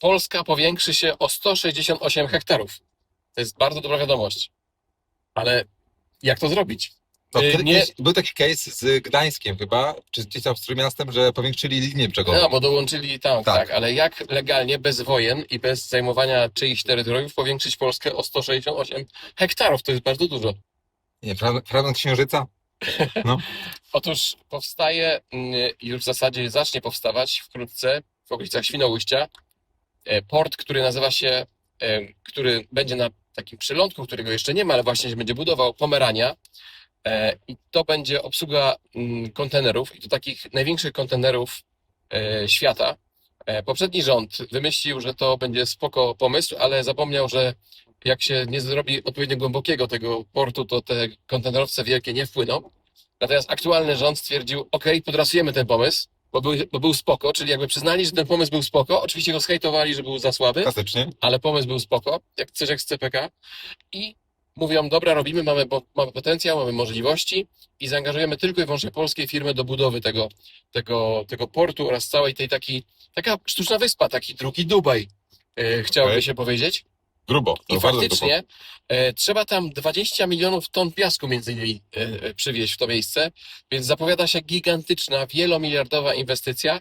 Polska powiększy się o 168 hektarów. To jest bardzo dobra wiadomość. Ale jak to zrobić? No, nie- Był taki case z Gdańskiem chyba, czy gdzieś tam z Trójmiastem, że powiększyli linię brzegową. No, bo dołączyli tam, tak. Tak. ale jak legalnie, bez wojen i bez zajmowania czyichś terytoriów powiększyć Polskę o 168 hektarów? To jest bardzo dużo. Nie, fra- fragment Księżyca? Otóż powstaje, mm, już w zasadzie zacznie powstawać wkrótce w okolicach Świnoujścia port, który nazywa się, e, który będzie na takim przylądku, którego jeszcze nie ma, ale właśnie się będzie budował, Pomerania. E, I to będzie obsługa mm, kontenerów, i to takich największych kontenerów e, świata. E, Poprzedni rząd wymyślił, że to będzie spoko pomysł, ale zapomniał, że jak się nie zrobi odpowiednio głębokiego tego portu, to te kontenerowce wielkie nie wpłyną. Natomiast aktualny rząd stwierdził, ok, podrasujemy ten pomysł, bo był, bo był spoko, czyli jakby przyznali, że ten pomysł był spoko. Oczywiście go zhejtowali, że był za słaby, Klasycznie. ale pomysł był spoko, jak coś jak z CPK. I mówią, dobra, robimy, mamy, mamy potencjał, mamy możliwości i zaangażujemy tylko i wyłącznie polskie firmy do budowy tego, tego, tego portu oraz całej tej takiej, taka sztuczna wyspa, taki drugi Dubaj, e, chciałoby Okej. się powiedzieć. Grubo. To I bardzo faktycznie e, trzeba tam 20 milionów ton piasku między innymi e, e, przywieźć w to miejsce, więc zapowiada się gigantyczna, wielomiliardowa inwestycja